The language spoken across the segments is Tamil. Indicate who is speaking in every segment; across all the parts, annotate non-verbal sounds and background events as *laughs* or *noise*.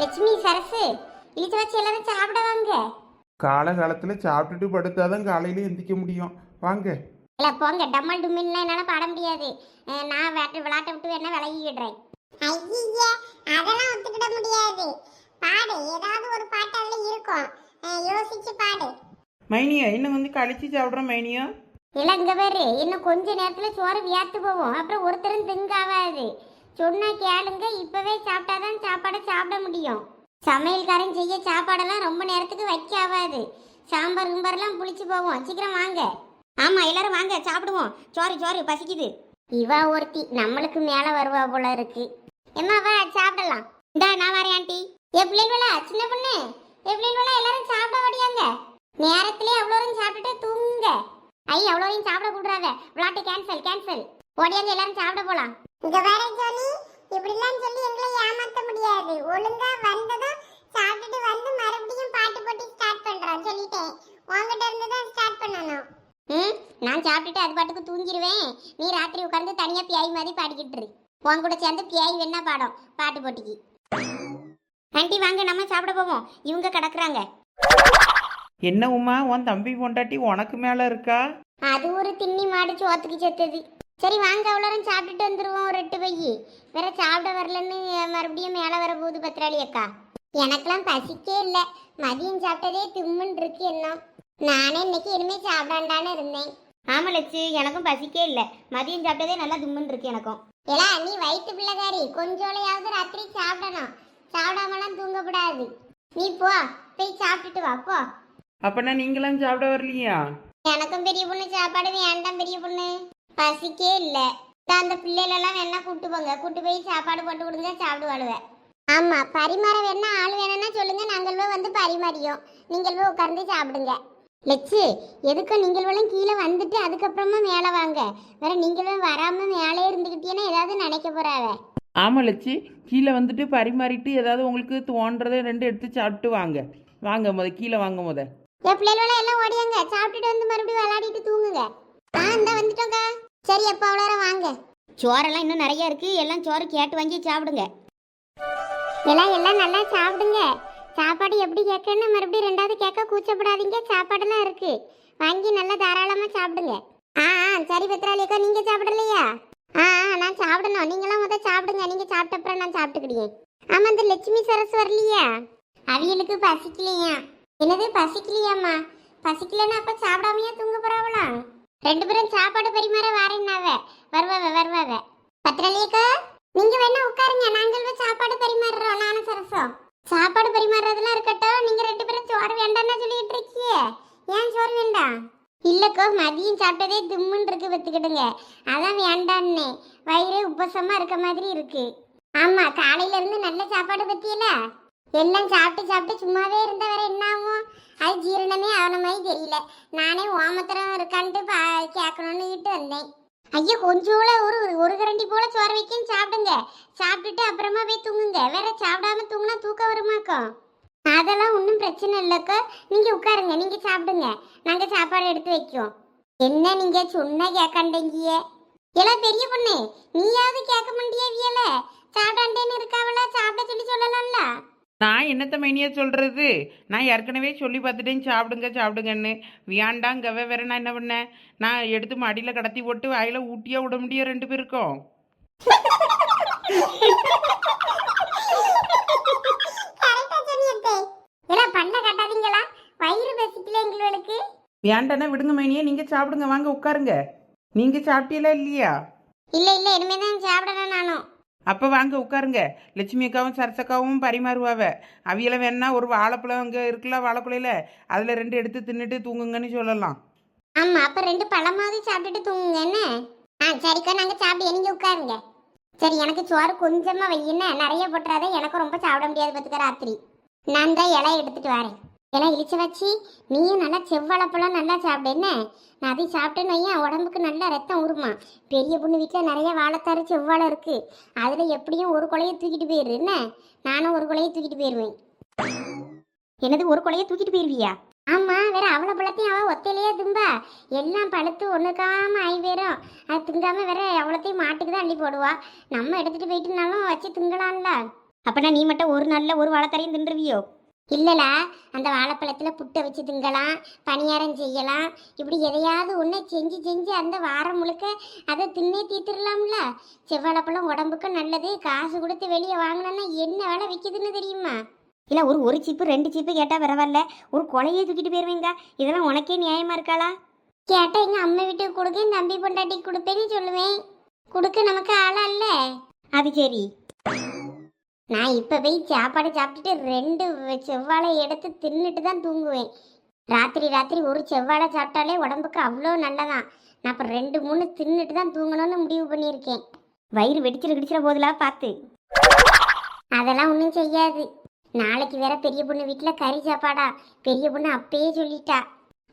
Speaker 1: லட்சுமி சரசு இழிச்ச வச்சு எல்லாரும் சாப்பிட வாங்க.
Speaker 2: காலகாலத்தில் சாப்பிட்டுட்டு படுத்தாதான் காலையில எந்திக்க முடியும். வாங்க.
Speaker 1: இல்ல போங்க. டம்மல் டும்மின்லாம் என்னால பாட முடியாது. நான் விளையாட்டு விளையாட்ட விட்டு வேணா விலகிடுறேன். ஐயா அதெல்லாம் ஒத்துக்கிட முடியாது. பாடு. ஏதாவது ஒரு பாட்டு அதுல இருக்கும். யோசிச்சு பாடு.
Speaker 3: மைனியா இன்னும் வந்து கழிச்சு சாப்பிட்றோம் மைனியா?
Speaker 1: இல்ல இங்க பாரு. இன்னும் கொஞ்ச நேரத்துல சோறு வியாத்து போவோம். அப்புறம் ஒருத்தரும் திங்காவாது. சொன்னா கேளுங்க இப்பவே சாப்பிட்டாதான் சாப்பாடை சாப்பிட முடியும். சமையல்காரன் செய்ய சாப்பாடெல்லாம் ரொம்ப நேரத்துக்கு வைக்க ஆகாது சாம்பார் கும்பார்லாம் புளிச்சு போவோம். சீக்கிரம் வாங்க. ஆமா எல்லாரும் வாங்க சாப்பிடுவோம். சோறு சோறு பசிக்குது. இவா ஒருத்தி நம்மளுக்கு மேல வருவா போல இருக்கு. எம்மா வா சாப்பிடலாம். இந்தா நான் வரேன் ஆண்டி. எ பிள்ளைகளா சின்ன பொண்ணு. எ பிள்ளைகளா எல்லாரும் சாப்பிட வடியாங்க நேரத்திலே அவ்வளோரும் சாப்பிட்டுட்டு தூங்குங்க. ஐ அவ்வளோரையும் சாப்பிட கூடாத விளாட்டு கேன்சல் கேன்சல் ஓடியாங்க எல்லாரும் சாப்பிட போலாம். இங்க வேற ஜோனி. இப்படிலாம் சொல்லி எங்களை ஏமாத்த முடியாது. ஒழுங்கா வந்ததும் சாப்பிட்டுட்டு வந்து மறுபடியும் பாட்டு போட்டு ஸ்டார்ட் பண்றோம். சொல்லிட்டேன். உங்ககிட்ட இருந்து தான் ஸ்டார்ட் பண்ணணும். ம் நான் சாப்பிட்டுட்டு அது பாட்டுக்கு தூங்கிடுவேன் நீ ராத்திரி உட்கார்ந்து தனியா பியாய் மாதிரி பாடிக்கிட்டு இரு. உன் கூட சேர்ந்து பியாய் வேணா பாடும் பாட்டு போட்டிக்கு. ஆண்டி வாங்க நம்ம சாப்பிட போவோம். இவங்க கிடக்குறாங்க.
Speaker 3: என்ன உமா உன் தம்பி பொண்டாட்டி உனக்கு மேலே இருக்கா?
Speaker 1: அது ஒரு திண்ணி மாடு சோத்துக்கு செத்தது. சரி வாங்க அவ்வளோரும் சாப்பிட்டுட்டு வந்துருவோம் ஒரு எட்டு பையி வேற சாப்பிட வரலன்னு மறுபடியும் மேலே வர போகுது பத்திராளி அக்கா. எனக்கெல்லாம் பசிக்கே இல்லை. மதியம் சாப்பிட்டதே திம்முன்னு இருக்கு என்ன நானே இன்னைக்கு இனிமே சாப்பிடாண்டான்னு இருந்தேன். ஆமா லட்சு எனக்கும் பசிக்கே இல்லை. மதியம் சாப்பிட்டதே நல்லா திம்முன்னு இருக்கு எனக்கும். ஏலா நீ வயிற்று பிள்ளைகாரி கொஞ்சோளையாவது ராத்திரி சாப்பிடணும். சாப்பிடாமலாம் தூங்கக்கூடாது. நீ போ போய் சாப்பிட்டுட்டு வா போ.
Speaker 3: அப்பனா நீங்களாம் சாப்பிட வரலையா?
Speaker 1: எனக்கும் பெரிய பொண்ணு சாப்பாடு வேண்டாம் பெரிய பொண்ணு. பசிக்கே இல்ல. அந்த பிள்ளைகளெல்லாம் வேணா கூட்டு போங்க. கூட்டு போய் சாப்பாடு போட்டு கொடுங்க சாப்பிடுவாளுவ ஆமா பரிமாற வேணா ஆள் வேணும்னா சொல்லுங்க. நாங்கள் வந்து பரிமாறியோம். நீங்கள் போய் உட்கார்ந்து சாப்பிடுங்க. லட்சு எதுக்கும் நீங்களும் கீழே வந்துட்டு அதுக்கப்புறமா மேலே வாங்க? வேற நீங்களும் வராம மேலே இருந்துக்கிட்டீங்கன்னா ஏதாவது நினைக்க போறாவ.
Speaker 3: ஆமாம் லட்சி கீழே வந்துட்டு பரிமாறிட்டு ஏதாவது உங்களுக்கு தோன்றதை ரெண்டு எடுத்து சாப்பிட்டு வாங்க. வாங்க முத கீழே வாங்க முத.
Speaker 1: என் பிள்ளைகளெல்லாம் எல்லாம் ஓடியாங்க. சாப்பிட்டுட்டு வந்து மறுபடியும் விளையாடிட்டு தூங்குங்க. ஆ இந்த வந்துட்டோங்க சரி அப்போ அவ்வளோ வாங்க. சோறெல்லாம் இன்னும் நிறைய இருக்கு. எல்லாம் சோறு கேட்டு வாங்கி சாப்பிடுங்க. எல்லாம் எல்லாம் நல்லா சாப்பிடுங்க. சாப்பாடு எப்படி கேட்கன்னு மறுபடியும் ரெண்டாவது கேட்க கூச்சப்படாதீங்க. சாப்பாடெல்லாம் இருக்கு. வாங்கி நல்லா தாராளமாக சாப்பிடுங்க. ஆ சரி பத்ராளியக்கா நீங்க சாப்பிடலையா? ஆ நான் சாப்பிடணும். நீங்களாம் முத சாப்பிடுங்க. நீங்க சாப்பிட்ட அப்புறம் நான் சாப்பிட்டுக்கிடுவேன் ஆமா இந்த லட்சுமி சரஸ் வரலையா? அவியலுக்கு பசிக்கலையா? என்னது பசிக்கலையாம்மா? பசிக்கலன்னா அப்ப சாப்பிடாமையா தூங்க போறாவளா? ரெண்டு பேரும் சாப்பாடு பரிமாற வரேன்னாவ. வருவாவ வருவாவ. பத்திரலியக்கா நீங்க வேணா உட்காருங்க. நாங்கள் சாப்பாடு பரிமாறுறோம். நானும் சரசம். சாப்பாடு பரிமாறுறதெல்லாம் இருக்கட்டும். நீங்க ரெண்டு பேரும் சோறு வேண்டாம்னு சொல்லிட்டு இருக்கீங்க. ஏன் சோறு வேண்டாம்? இல்லக்கோ மதியம் சாப்பிட்டதே திம்முன்னு இருக்கு வத்துக்கிடுங்க அதான் வேண்டான்னே வயிறு உப்பசமா இருக்க மாதிரி இருக்கு. ஆமா காலையில இருந்து நல்ல சாப்பாடு பத்தியல எல்லாம் சாப்பிட்டு சாப்பிட்டு சும்மாவே இருந்த வர என்ன ஆகும் அது ஜீரணமே ஆன மாதிரி தெரியல. நானே ஓமத்திரம் இருக்கான்ட்டு பா கேட்கணும்னு விட்டு வந்தேன். ஐயோ கொஞ்சோல ஒரு ஒரு கரண்டி போல சோறு வைக்கன்னு சாப்பிடுங்க. சாப்பிட்டுட்டு அப்புறமா போய் தூங்குங்க. வேற சாப்பிடாம தூங்குனா தூக்கம் வருமாக்கும்? அதெல்லாம் ஒன்றும் பிரச்சனை இல்லைக்கா. நீங்கள் உட்காருங்க நீங்கள் சாப்பிடுங்க. நாங்கள் சாப்பாடு எடுத்து வைக்கோம். என்ன நீங்கள் சொன்ன கேட்காண்டீங்க எல்லாம் பெரிய பொண்ணு நீயாவது கேட்க முடியவியல சாப்பிடாண்டேன்னு இருக்காவல சாப்பிட சொல்லி சொல்லலாம்ல?
Speaker 3: நான் என்னத்த மைனியா சொல்கிறது நான் ஏற்கனவே சொல்லி பார்த்துட்டேன். சாப்பிடுங்க சாப்பிடுங்கன்னு. வியாண்டாங்கவே வேற நான் என்ன பண்ணேன்? நான் எடுத்து மடியில் கடத்தி போட்டு வாயில ஊட்டியா விட முடியும் ரெண்டு பேருக்கும். வேண்டாண்ணா விடுங்க மைனியா நீங்கள் சாப்பிடுங்க. வாங்க உட்காருங்க. நீங்கள் சாப்பிட்டீங்களா இல்லையா?
Speaker 1: இல்ல இல்ல இனிமே தான் சாப்பிடணும் நானும்.
Speaker 3: அப்போ வாங்க உட்காருங்க. லட்சுமி அக்காவும் சரசக்காவும் பரிமாறுவாவ. அவியலை வேணா ஒரு வாழைப்பழம் அங்கே இருக்குல்ல வாழைக்குலையில அதில் ரெண்டு எடுத்து தின்னுட்டு தூங்குங்கன்னு சொல்லலாம்.
Speaker 1: ஆமாம் அப்போ ரெண்டு பழமாவது சாப்பிட்டுட்டு தூங்குங்க என்ன? ஆ சரிக்கா நாங்கள் சாப்பிட்டு நீங்க உட்காருங்க. சரி எனக்கு சோறு கொஞ்சமாக வையின்னு நிறைய போட்டுறாத எனக்கு ரொம்ப சாப்பிட முடியாது பார்த்துக்க ராத்திரி. நான் தான் இலை எடுத்துகிட்டு வரேன். எல்லாம் இழிச்சு வச்சு நீயும் நல்லா செவ்வளப்பழம் நல்லா சாப்பிடு என்ன? நான் அதை சாப்பிட்டேன்னு வையன் உடம்புக்கு நல்லா ரத்தம் உருமா பெரிய பொண்ணு வீட்டில் நிறைய வாழைத்தாறு செவ்வாழை இருக்குது அதில் எப்படியும் ஒரு கொலையை தூக்கிட்டு போயிரு என்ன? நானும் ஒரு கொலையை தூக்கிட்டு போயிடுவேன் எனது ஒரு கொலையை தூக்கிட்டு போயிருவியா? ஆமாம் வேற அவளை பழத்தையும் அவள் ஒத்தையிலேயே தும்பா. எல்லாம் பழுத்து ஒன்றுக்காமல் ஆகி போயிடும் அது திங்காமல் வேற அவ்வளோத்தையும் மாட்டுக்கு தான் அள்ளி போடுவா. நம்ம எடுத்துகிட்டு போயிட்டுனாலும் வச்சு திங்கலாம்ல. அப்போனா நீ மட்டும் ஒரு நாளில் ஒரு வாழைத்தாரையும் தின்றுவியோ? இல்லைடா அந்த வாழைப்பழத்தில் புட்டை வச்சு திங்கலாம் பணியாரம் செய்யலாம். இப்படி எதையாவது ஒன்று செஞ்சு செஞ்சு அந்த வாரம் முழுக்க அதை தின்னே தீர்த்துடலாம்ல? செவ்வாழைப்பழம் உடம்புக்கு நல்லது. காசு கொடுத்து வெளியே வாங்கினோன்னா என்ன வேலை விற்கிதுன்னு தெரியுமா? இல்லை ஒரு ஒரு சீப்பு ரெண்டு சீப்பு கேட்டால் பரவாயில்ல. ஒரு கொலையே தூக்கிட்டு போயிருவீங்க. இதெல்லாம் உனக்கே நியாயமாக இருக்காளா? கேட்டால் எங்கள் அம்மா வீட்டுக்கு கொடுக்க என் தம்பி பொண்டாட்டிக்கு கொடுப்பேன்னு சொல்லுவேன். கொடுக்க நமக்கு ஆளா இல்லை? அது சரி. நான் இப்போ போய் சாப்பாடு சாப்பிட்டுட்டு ரெண்டு செவ்வாழை எடுத்து தின்னுட்டு தான் தூங்குவேன். ராத்திரி ராத்திரி ஒரு செவ்வாழை சாப்பிட்டாலே உடம்புக்கு அவ்வளோ நல்லதான். நான் இப்போ ரெண்டு மூணு தின்னுட்டு தான் தூங்கணும்னு முடிவு பண்ணியிருக்கேன். வயிறு வெடிச்சிட கிடிச்சிட போதுலா பார்த்து அதெல்லாம் ஒன்றும் செய்யாது. நாளைக்கு வேற பெரிய பொண்ணு வீட்டில் கறி சாப்பாடா. பெரிய பொண்ணு அப்பயே சொல்லிட்டா.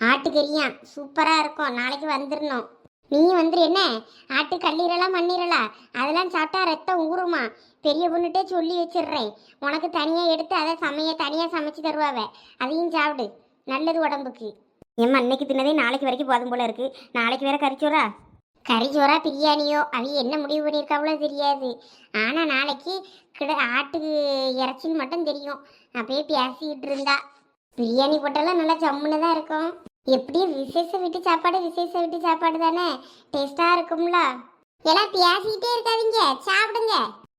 Speaker 1: ஆட்டுக்கறியா? சூப்பராக இருக்கும். நாளைக்கு வந்துடணும் நீ வந்துரு என்ன? ஆட்டு கல்லீரலா மண்ணீரலா? அதெல்லாம் சாப்பிட்டா ரத்தம் ஊறுமா? பெரிய பொண்ணுட்டே சொல்லி வச்சிடுறேன். உனக்கு தனியாக எடுத்து அதை சமைய தனியாக சமைச்சு தருவாவ. அதையும் சாப்பிடு. நல்லது உடம்புக்கு. ஏம்மா அன்னைக்கு தின்னதே நாளைக்கு வரைக்கும் போதும் போல இருக்கு. நாளைக்கு வேற கறிச்சோரா கறிச்சோரா பிரியாணியோ? அவ என்ன முடிவு பண்ணியிருக்காவளோ தெரியாது. ஆனால் நாளைக்கு கிட ஆட்டுக்கு இறைச்சின்னு மட்டும் தெரியும். அப்படியே பேசிக்கிட்டு இருந்தா. பிரியாணி போட்டாலும் நல்லா ஜம்முன்னு தான் இருக்கும். எப்படியும் விசேஷ வீட்டு சாப்பாடு விசேஷ வீட்டு சாப்பாடு தானே? டேஸ்டாக இருக்கும்ல. எல்லாம் பேசிக்கிட்டே இருக்காதீங்க. சாப்பிடுங்க.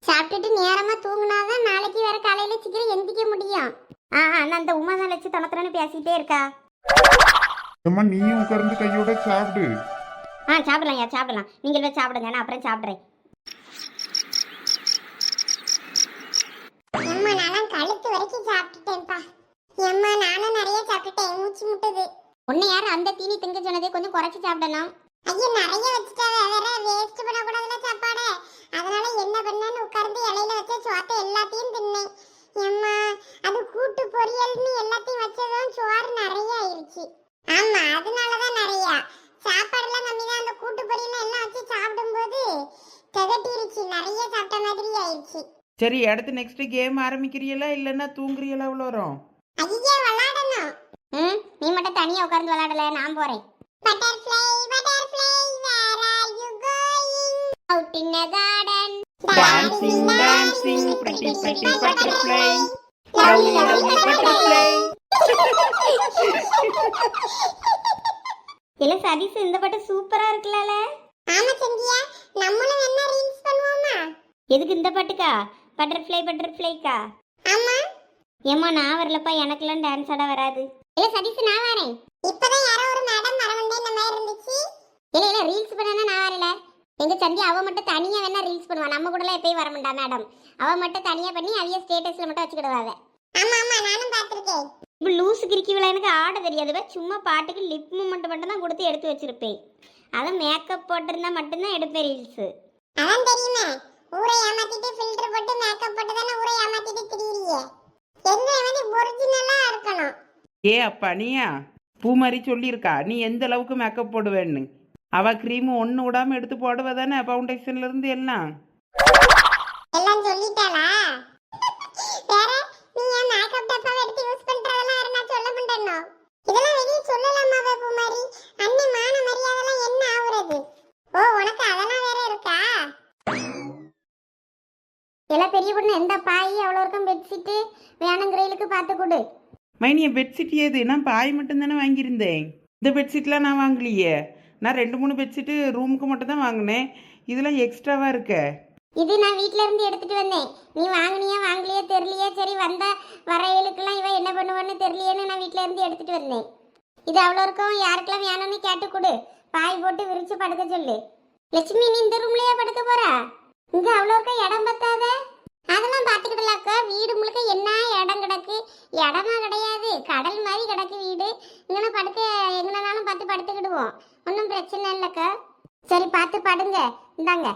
Speaker 1: சாப்பிட்டுட்டு நேரமா தூங்குனாதான் நாளைக்கு வேற காலையில சீக்கிரம் எந்திக்க முடியும். ஆ நான் அந்த உமா தான் வச்சு தனத்துறன்னு பேசிட்டே இருக்கா.
Speaker 2: அம்மா நீயும் உட்கார்ந்து கையோட சாப்பிடு.
Speaker 1: ஆ சாப்பிடலாம் யா சாப்பிடலாம். நீங்கள் போய் சாப்பிடுங்க. நான் அப்புறம் சாப்பிட்றேன்.
Speaker 4: எம்மா நானும் கழுத்து வரைக்கும் சாப்பிட்டுட்டேன்ப்பா. எம்மா நானும் நிறைய சாப்பிட்டுட்டேன். மூச்சு முட்டுது.
Speaker 1: உன்னை யார் அந்த தீனி திங்க சொன்னதே கொஞ்சம் குறைச்சி சாப்பிடணும்.
Speaker 4: ஐயோ நிறைய வச்சுட்டாவே வேற வேஸ்ட் பண்ணக்கூடாதுல சாப்பாடு. அதனால என்ன பண்ணேன்னு உட்கார்ந்து இலையில வச்ச சோத்தை எல்லாத்தையும் தின்னேன். எம்மா அது கூட்டு பொரியல்னு எல்லாத்தையும் வச்சதும் சோறு நிறைய ஆயிருச்சு. ஆமா அதனாலதான் நிறைய. சாப்பாடுலாம் கம்மி தான் அந்த கூட்டு பொரியல் எல்லாம் வச்சு சாப்பிடும்போது திகட்டிருச்சு. நிறைய சாப்பிட்ட மாதிரி ஆயிருச்சு.
Speaker 3: சரி அடுத்து நெக்ஸ்ட் கேம் ஆரம்பிக்கிறீங்களா இல்லைன்னா தூங்குறீங்களா அவ்வளோ வரும்
Speaker 1: தனியாக உட்கார்ந்து விளையாடல நான்? Out in garden
Speaker 3: lovely butterfly. *laughs*
Speaker 1: இல்லை சதீஷ் இந்த பாட்டு சூப்பராக இருக்குல்ல
Speaker 4: ஆமா சந்தியா நம்மளும் என்ன ரீல்ஸ் பண்ணுவோமா?
Speaker 1: எதுக்கு இந்த பாட்டுக்கா? பட்டர்ஃப்ளை பட்டர்ஃப்ளைக்கா
Speaker 4: ஆமா.
Speaker 1: ஏம்மா நான் வரலப்பா எனக்கெல்லாம் டான்ஸ் ஆட வராது. இல்லை சதீஷ் நான் வரேன்.
Speaker 4: இப்பதான் யாரோ ஒரு மேடம் வரவண்டே இந்த மாதிரி இருந்துச்சு?
Speaker 1: இல்லை இல்லை ரீல்ஸ் பண்ணனா நான் வரல. எங்க சந்தி அவ மட்டும் தனியா வேணா ரீல்ஸ் பண்ணுவா. நம்ம கூடலாம் எப்பயும் வர மாட்டா மேடம் அவ மட்டும் தனியா பண்ணி அவிய ஸ்டேட்டஸ்ல மட்டும் வச்சுக்கிடுவாங்க
Speaker 4: ஆமா ஆமா நானும் பார்த்திருக்கேன்.
Speaker 1: இப்போ லூசு கிறுக்கிவில எனக்கு ஆட தெரியாது. சும்மா பாட்டுக்கு லிப் மூமெண்ட் மட்டும் தான் கொடுத்து எடுத்து வச்சிருப்பேன். அதை மேக்கப் போட்டிருந்தா மட்டும்தான் எடுப்பேன் ரீல்ஸ்
Speaker 4: அதான் தெரியுமே. ஊரை ஏமாத்திட்டு ஃபில்டர் போட்டு மேக்கப் போட்டு தானே ஊரை ஏமாத்திட்டு திரியிறியே எங்க வந்து ஒரிஜினலா
Speaker 3: ஏ அப்பா நீயா? பூ மாதிரி சொல்லியிருக்கா நீ எந்த அளவுக்கு மேக்கப் போடுவேன்னு? அவ க்ரீம் ஒன்று விடாம எடுத்து போடுவ தானே ஃபவுண்டேஷன்ல இருந்து எல்லாம்?
Speaker 4: எல்லாம் சொல்லிட்டாளா? வேற நீ ஏன் மேக்கப் டப்பாவை எடுத்து யூஸ் பண்றதெல்லாம் வேற நான் சொல்ல மாட்டேனோ இதெல்லாம் வெளியே சொல்லலாமா பாபு மாதிரி அண்ணி மான மரியாதைலாம் என்ன ஆகுறது ஓ உனக்கு அதெல்லாம் வேற இருக்கா?
Speaker 1: எல்லாம் பெரிய பொண்ணு எந்த பாய் அவ்வளோ இருக்கும் பெட்ஷீட்டு வேணுங்கிறவளுக்கு பார்த்து கொடு.
Speaker 3: மைனிய பெட்ஷீட் ஏது? நான் பாய் மட்டும்தானே வாங்கியிருந்தேன். இந்த பெட்ஷீட்லாம் நான் வாங்கலையே. நான் ரெண்டு மூணு பெட்ஷீட்டு ரூமுக்கு மட்டும் தான் வாங்கினேன். இதெல்லாம் எக்ஸ்ட்ராவாக இருக்க?
Speaker 1: இது நான் வீட்ல இருந்து எடுத்துட்டு வந்தேன். நீ வாங்கினியா வாங்கலையா தெரியலையா? சரி வந்தா வரையலுக்கெல்லாம் இவன் என்ன பண்ணுவான்னு தெரியலையேன்னு நான் வீட்ல இருந்து எடுத்துட்டு வந்தேன். இது அவ்வளோ இருக்கும். யாருக்கெல்லாம் வேணும்னு கேட்டு கொடு. பாய் போட்டு விரிச்சு படுக்க சொல்லு. லட்சுமி நீ இந்த ரூம்லயே படுக்க போறா? இங்க அவ்வளோ இருக்க இடம் பத்தாத அதெல்லாம் பார்த்துக்கிடலாக்கா வீடு முழுக்க என்ன இடம் கிடக்கு? இடமா கிடையாது. கடல் மாதிரி கிடக்கு வீடு. இங்கே படுக்க எங்கனாலும் பார்த்து படுத்துக்கிடுவோம். ஒன்றும் பிரச்சனை இல்லைக்கா சரி பார்த்து படுங்க. இந்தாங்க.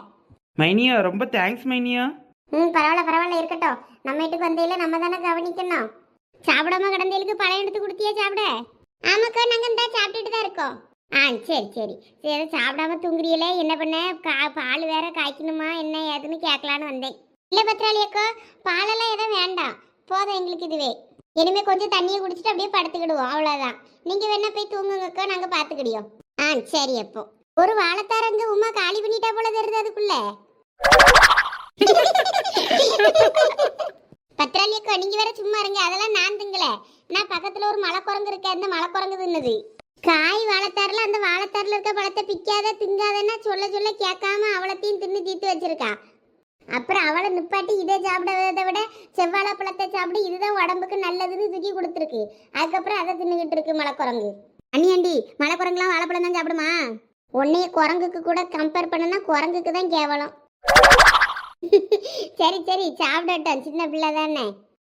Speaker 3: மைனியா ரொம்ப தேங்க்ஸ் மைனியா.
Speaker 1: ம் பரவாயில்ல பரவாயில்ல இருக்கட்டும். நம்ம வீட்டுக்கு வந்தையில நம்ம தானே கவனிக்கணும். சாப்பிடாம கிடந்தைகளுக்கு பழம் எடுத்து கொடுத்தியா சாப்பிட? ஆமாக்கா நாங்கள் இந்த சாப்பிட்டுட்டு தான் இருக்கோம். ஆ சரி சரி. சரி சாப்பிடாம தூங்குறீங்களே? என்ன பண்ண? கா பால் வேற காய்க்கணுமா? என்ன ஏதுன்னு கேட்கலான்னு வந்தேன். இல்லை பத்ராளி அக்கா பாலெல்லாம் எதுவும் வேண்டாம். போதும் எங்களுக்கு இதுவே. இனிமே கொஞ்சம் தண்ணியை குடிச்சிட்டு அப்படியே படுத்துக்கிடுவோம். அவ்வளோதான் நீங்கள் வேணா போய் தூங்குங்கக்கா நாங்கள் பார்த்துக்கிடியோம் ஆ சரி அப்போ. ஒரு வாழைத்தாரங்க உமா காலி பண்ணிட்டா போல தெரியுது அதுக்குள்ள. பத்ராளி அக்கா நீங்க வேற சும்மா இருங்க. அதெல்லாம் நான் திங்கல. நான் பக்கத்துல ஒரு மலை குரங்கு இருக்க. அந்த மலை குரங்கு தின்னது. காய் வாழைத்தாரில் அந்த வாழைத்தாரில் இருக்க பழத்தை பிக்காத திங்காதன்னா சொல்ல சொல்ல கேட்காம அவளத்தையும் தின்னு தீத்து வச்சிருக்கான் அப்புறம் அவளை நிப்பாட்டி இதை சாப்பிடுறதை விட செவ்வாழை பழத்தை சாப்பிடு இதுதான் உடம்புக்கு நல்லதுன்னு தூக்கி கொடுத்துருக்கு. அதுக்கப்புறம் அதை தின்னுகிட்டு இருக்கு மலைக்குரங்கு. அண்ணியாண்டி மலைக்குரங்குலாம் வாழைப்பழம் தான் சாப்பிடுமா? உன்னைய குரங்குக்கு கூட கம்பேர் பண்ணனா குரங்குக்கு தான் கேவலம். *laughs* சரி சரி சாப்பிடட்டும் சின்ன பிள்ளை தானே.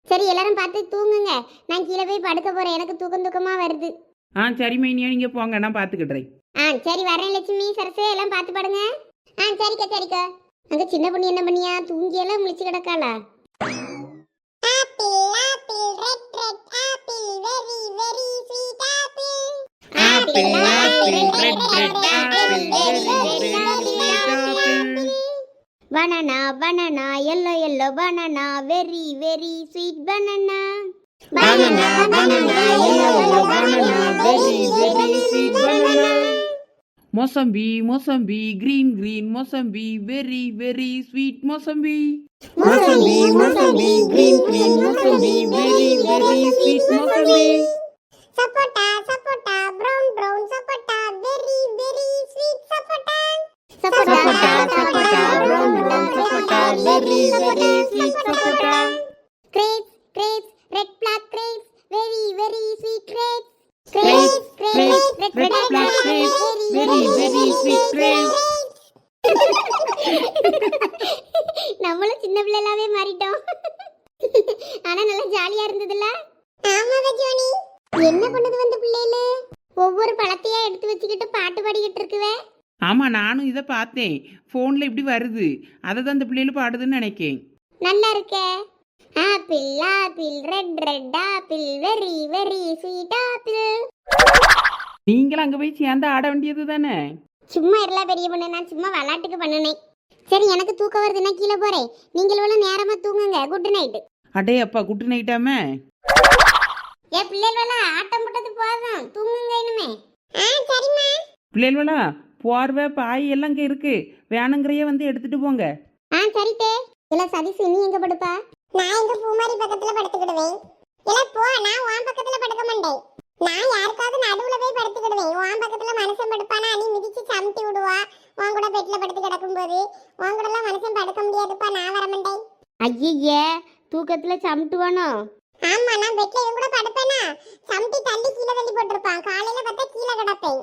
Speaker 1: சரி எல்லாரும் பார்த்து தூங்குங்க. நான் கீழே போய் படுக்க போறேன். எனக்கு தூக்கம் தூக்கமா வருது.
Speaker 3: ஆ சரி மைனியா நீங்கள் போங்க. நான் பார்த்துக்கிடுறேன்
Speaker 1: ஆ சரி வரேன் லட்சுமி சரசு எல்லாம் பார்த்து படுங்க. ஆ சரிக்கா சரிக்கா. அங்க சின்ன பொண்ணு என்ன பண்ணியா? தூங்கி எல்லாம் முழிச்சு கிடக்காளா?
Speaker 4: Apple apple red red apple very very sweet
Speaker 3: apple.
Speaker 1: Banana banana yellow yellow banana very very sweet banana.
Speaker 3: Mosambi, Mosambi, green, green, Mosambi, very, very sweet
Speaker 1: Mosambi.
Speaker 3: Mosambi, Mosambi, green, green, Mosambi, very, very sweet
Speaker 1: Mosambi. ஜாலியா இருந்ததுல்ல?
Speaker 4: ஆமாவா ஜோனி?
Speaker 1: என்ன பண்ணுது வந்து பிள்ளைகளு? ஒவ்வொரு பழத்தையா எடுத்து வச்சுக்கிட்டு பாட்டு பாடிக்கிட்டு இருக்குவே?
Speaker 3: ஆமா நானும் இதை பார்த்தேன். ஃபோன்ல இப்படி வருது. அதை தான் இந்த பிள்ளைகள் பாடுதுன்னு நினைக்கேன்.
Speaker 1: நல்லா இருக்கே? Apple apple red red apple very very sweet apple.
Speaker 3: நீங்களும் அங்க போய் சேர்ந்து ஆட வேண்டியது தானே?
Speaker 1: சும்மா இருல பெரிய பொண்ணு. நான் சும்மா விளாட்டுக்கு பண்ணினேன். சரி எனக்கு தூக்கம் வருதுன்னா கீழே போறேன். நீங்களும் நேரமா தூங்குங்க. குட் நைட்
Speaker 3: அடே அப்பா குட்டு நைட்டாமே
Speaker 1: ஏ பிள்ளைகள் ஆட்டம் போட்டது போதும். தூங்குங்க இனிமே.
Speaker 4: ஆ சரிம்மா.
Speaker 3: பிள்ளைகளா போர்வை பாய் எல்லாம் இங்கே இருக்கு. வேணுங்கிறைய வந்து எடுத்துட்டு போங்க.
Speaker 1: ஆ சரிட்டே இல்ல சதீஷ் நீ எங்க படுப்பா?
Speaker 4: நான் எங்க பூமாரி பக்கத்துல படுத்துக்கிடுவேன். இல்ல போ நான் உன் பக்கத்துல படுக்க மாட்டேன். நான் யாருக்காவது நடுவுல போய் படுத்துக்கிடுவேன். உன் பக்கத்துல மனுஷன் படுப்பானா? நீ மிதிச்சு சமத்தி விடுவா? உன் கூட பெட்ல படுத்து கிடக்கும்போது. உன் கூட எல்லாம் மனுஷன் படுக்க முடியாதுப்பா நான் வர மாட்டேன்.
Speaker 1: ஐயே தூக்கத்துல சமட்டுவானோ?
Speaker 4: ஆமா நான் பெட்ல இருந்து கூட படுப்பேனா? சமட்டி தள்ளி கீழே தள்ளி போட்டிருப்பான். காலையில பார்த்தா கீழே கிடப்பேன்.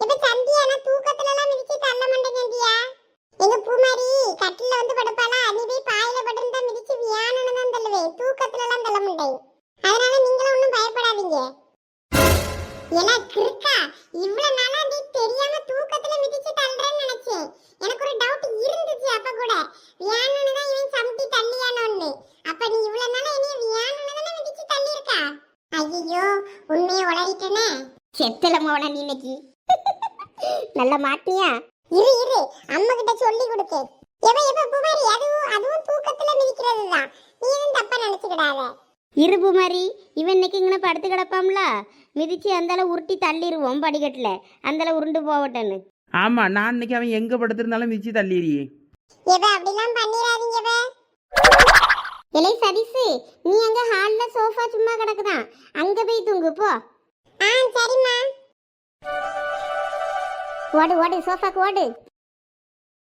Speaker 4: இப்ப சந்தியா நான் தூக்கத்துல எல்லாம் மிதிச்சு தள்ள மாட்டேன் சந்தியா. எங்க பூமாரி கட்டில வந்து படுப்பாளா? நீ போய் பாயில படுந்தா மிதிச்சு வியானன்னு தான் தள்ளுவேன். தூக்கத்துல எல்லாம் தள்ள மாட்டேன். அதனால நீங்களும் ஒன்றும் பயப்படாதீங்க. ஏன்னா கிறுக்கா இவ்வளவு நாளா நீ தெரியாம தூக்கத்துல மிதிச்சு தள்ளுறேன்னு நினைச்சேன் எனக்கு ஒரு டவுட் இருந்துச்சு அப்ப கூட. வியானுன்னு தான் இவன் சமட்டி தள்ளியானோன்னு. அப்ப நீ இவ்வளவு நாளா இனி வியானுன்னு தானே மிதிச்சு தள்ளியிருக்கா? ஐயோ உண்மையை உளறிட்டனே.
Speaker 1: செத்துல மோன நீ இன்னைக்கு. நல்ல மாட்டியா?
Speaker 4: இரு இரு அம்மா கிட்ட சொல்லி கொடுக்கு எவ எவ புகாரி? அதுவும் அதுவும் தூக்கத்துல மிதிக்கிறது தான் நீ எதுவும் தப்பா நினைச்சுக்கிடாத.
Speaker 1: இருப்பு மாதிரி. இவன் இன்னைக்கு இங்கே படுத்து கிடப்பாம்ல மிதிச்சு அந்தால உருட்டி தள்ளிடுவோம் படிக்கட்டில். அந்தால உருண்டு போகட்டன்னு.
Speaker 3: ஆமா நான் இன்னைக்கு அவன் எங்க படுத்திருந்தாலும் மிதிச்சு தள்ளிடுறியே.
Speaker 4: எவ அப்படிலாம் பண்ணிடாதீங்க எவ.
Speaker 1: இலை சதீஷு நீ அங்க ஹால்ல சோஃபா சும்மா கிடக்குதான். அங்க போய் தூங்கு போ.
Speaker 4: ஆ சரிம்மா.
Speaker 1: ஓடு ஓடு சோஃபாக்கு ஓடு.